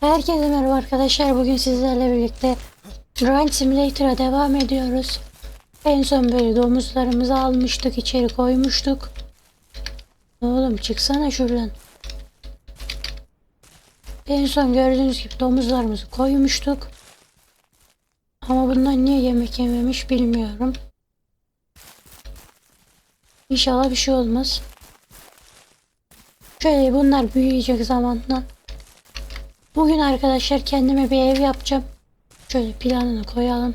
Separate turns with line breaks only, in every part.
Herkese merhaba arkadaşlar. Bugün sizlerle birlikte Ranch Simulator'a devam ediyoruz. En son böyle domuzlarımızı almıştık, içeri koymuştuk. Oğlum çıksana şuradan. En son gördüğünüz gibi domuzlarımızı koymuştuk. Ama bunlar niye yemek yememiş bilmiyorum. İnşallah bir şey olmaz. Şöyle bunlar büyüyecek zamanla. Bugün arkadaşlar kendime bir ev yapacağım. Şöyle planını koyalım.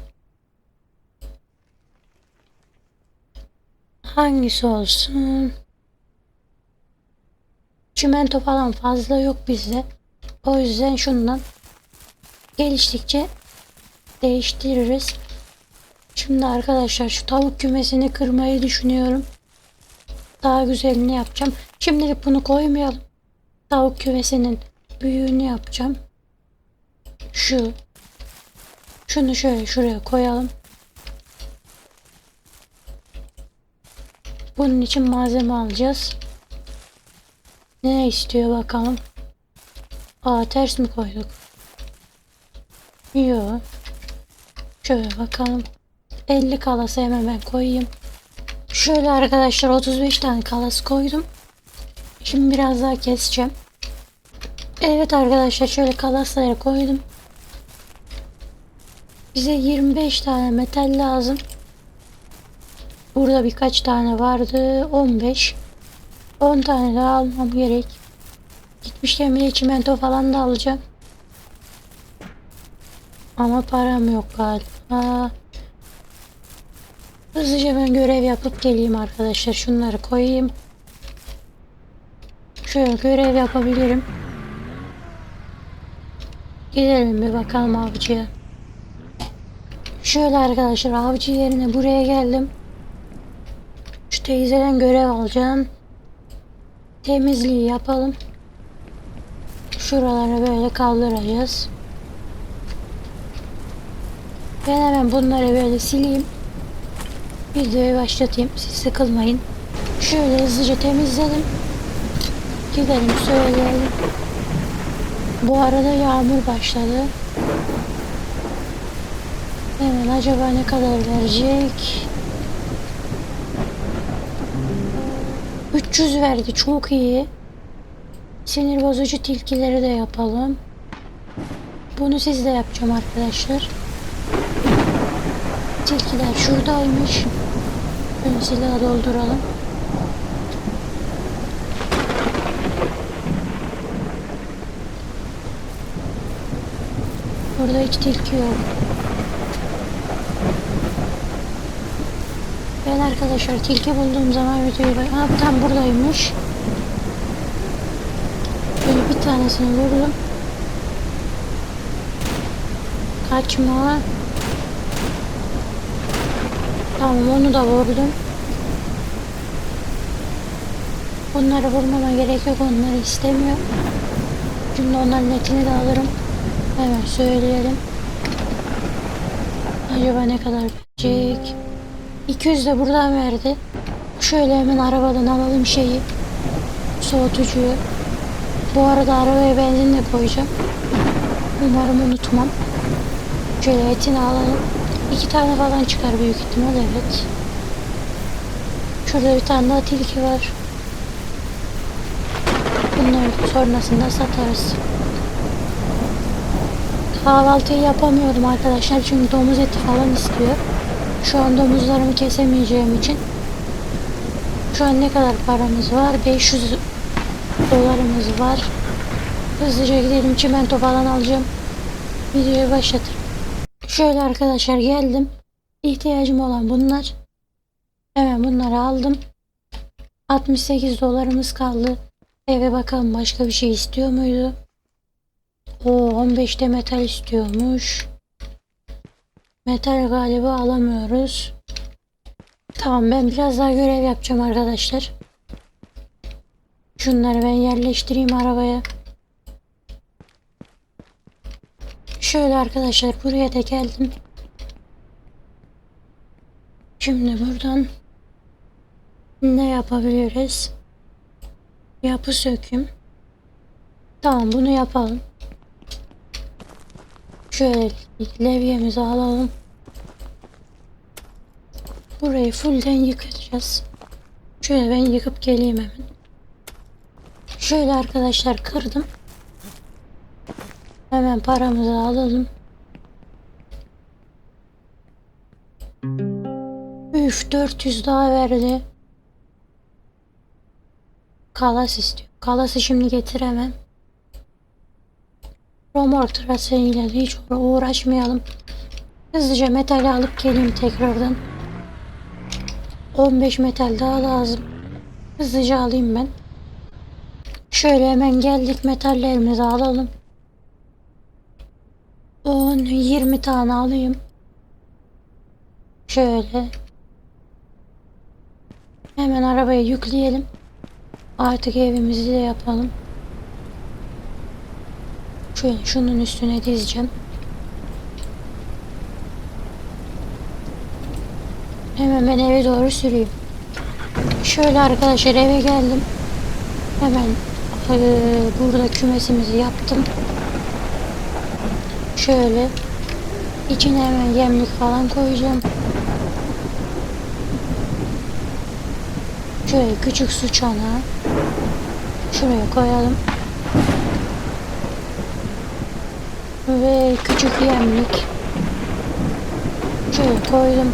Hangisi olsun? Çimento falan fazla yok bizde. O yüzden şundan geliştikçe değiştiririz. Şimdi arkadaşlar şu tavuk kümesini kırmayı düşünüyorum. Daha güzelini yapacağım. Şimdilik bunu koymayalım. Tavuk kümesinin büyüğünü yapacağım. Şu. Şunu şöyle şuraya koyalım. Bunun için malzeme alacağız. Ne istiyor bakalım. Aa ters mi koyduk? Yok. Şöyle bakalım. 50 kalası hemen ben koyayım. Şöyle arkadaşlar 35 tane kalas koydum. Şimdi biraz daha keseceğim. Evet arkadaşlar şöyle kalasları koydum. Bize 25 tane metal lazım. Burada birkaç tane vardı. 15. 10 tane daha almam gerek. Gitmişken bir de çimento falan da alacağım. Ama param yok galiba. Hızlıca ben görev yapıp geleyim arkadaşlar. Şunları koyayım. Şöyle görev yapabilirim. Gidelim bir bakalım avcıya. Şöyle arkadaşlar avcı yerine buraya geldim. Şu teyzeden görev alacağım. Temizliği yapalım. Şuraları böyle kaldıracağız. Ben hemen bunları böyle sileyim. Videoyu başlatayım. Siz sıkılmayın. Şöyle hızlıca temizledim. Gidelim söyleyelim. Bu arada yağmur başladı. Hemen acaba ne kadar verecek? 300 verdi. Çok iyi. Sinir bozucu tilkileri de yapalım. Bunu siz de yapacağım arkadaşlar. Tilkiler şuradaymış. Şöyle silahı dolduralım. Burada hiç tilki yok. Ben arkadaşlar tilki bulduğum zaman videoyu. Ha tam buradaymış. Böyle bir tanesini vurdum. Kaçma. Tamam onu da vurdum. Bunları vurmama gerek yok. Onları istemiyor. Şimdi onların etini de alırım. Hemen söyleyelim. Acaba ne kadar verecek? 200 de buradan verdi. Şöyle hemen arabadan alalım şeyi. Soğutucuyu. Bu arada arabaya benzin de koyacağım. Umarım unutmam. Şöyle etini alalım. İki tane falan çıkar büyük ihtimal evet. Şurada bir tane daha tilki var. Bunları sonrasında satarız. Kahvaltıyı yapamıyorum arkadaşlar çünkü domuz eti falan istiyor. Şu an domuzlarımı kesemeyeceğim için. Şu an ne kadar paramız var? 500 dolarımız var. Hızlıca gidelim çimento falan alacağım. Videoyu başlatırım. Şöyle arkadaşlar geldim. İhtiyacım olan bunlar. Hemen bunları aldım. 68 dolarımız kaldı. Eve bakalım başka bir şey istiyor muydu? O 15'te metal istiyormuş. Metal galiba alamıyoruz. Tamam ben biraz daha görev yapacağım arkadaşlar. Şunları ben yerleştireyim arabaya. Şöyle arkadaşlar buraya da geldim. Şimdi buradan ne yapabiliriz? Yapı söküm. Tamam bunu yapalım. Şöyle levyemizi alalım. Burayı fullden yıkacağız. Şöyle ben yıkıp geleyim hemen. Şöyle arkadaşlar kırdım. Hemen paramızı alalım. Üf 400 daha verdi. Kalas istiyor. Kalası şimdi getiremem. Romork traseniyle hiç uğra- uğraşmayalım. Hızlıca metali alıp geleyim tekrardan. 15 metal daha lazım. Hızlıca alayım ben. Şöyle hemen geldik metallerimizi alalım. 10 20 tane alayım. Şöyle. Hemen arabaya yükleyelim. Artık evimizi de yapalım. Şöyle şunun üstüne dizeceğim. Hemen ben eve doğru süreyim. Şöyle arkadaşlar eve geldim. Hemen eee, burada kümesimizi yaptım. Şöyle içine hemen yemlik falan koyacağım. Şöyle küçük su çanağı. Şuraya koyalım. Ve küçük yemlik. Şöyle koydum.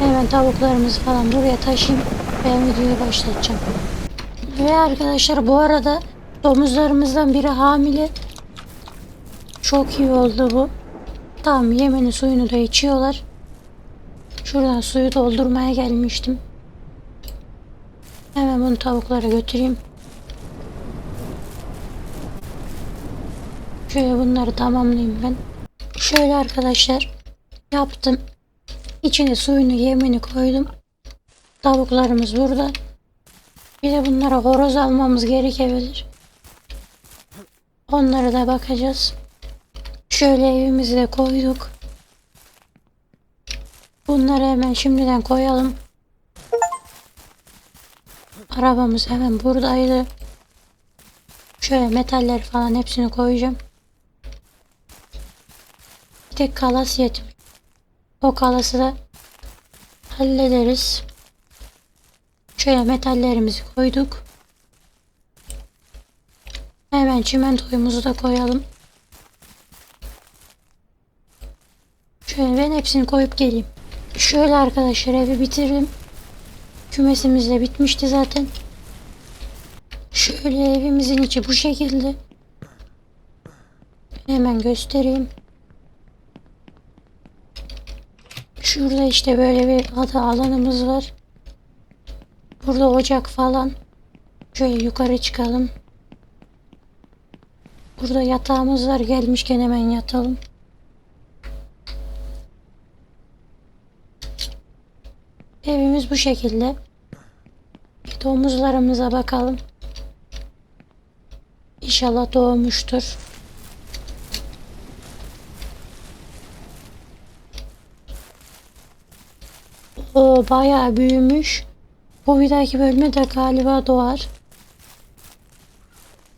Hemen tavuklarımızı falan buraya taşıyayım. Ben videoyu başlatacağım. Ve arkadaşlar bu arada domuzlarımızdan biri hamile. Çok iyi oldu bu. Tamam yemeni suyunu da içiyorlar. Şuradan suyu doldurmaya gelmiştim. Hemen bunu tavuklara götüreyim. Şöyle bunları tamamlayayım ben. Şöyle arkadaşlar yaptım. İçine suyunu yemini koydum. Tavuklarımız burada. Bir de bunlara horoz almamız gerekebilir. Onlara da bakacağız. Şöyle evimizi de koyduk. Bunları hemen şimdiden koyalım. Arabamız hemen buradaydı. Şöyle metalleri falan hepsini koyacağım. Tek kalas yetmiyor. O kalası da hallederiz. Şöyle metallerimizi koyduk. Hemen çimentoyumuzu da koyalım. Şöyle ben hepsini koyup geleyim. Şöyle arkadaşlar evi bitirdim. Kümesimiz de bitmişti zaten. Şöyle evimizin içi bu şekilde. Hemen göstereyim. Şurada işte böyle bir ada alanımız var. Burada ocak falan. Şöyle yukarı çıkalım. Burada yatağımız var. Gelmişken hemen yatalım. Evimiz bu şekilde. Domuzlarımıza bakalım. İnşallah doğmuştur. O bayağı büyümüş. Bu bir dahaki bölümde de galiba doğar.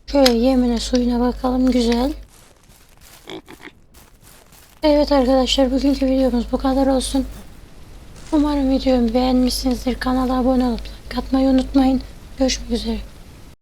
Şöyle yemine suyuna bakalım güzel. Evet arkadaşlar bugünkü videomuz bu kadar olsun. Umarım videomu beğenmişsinizdir. Kanala abone olup like atmayı unutmayın. Görüşmek üzere.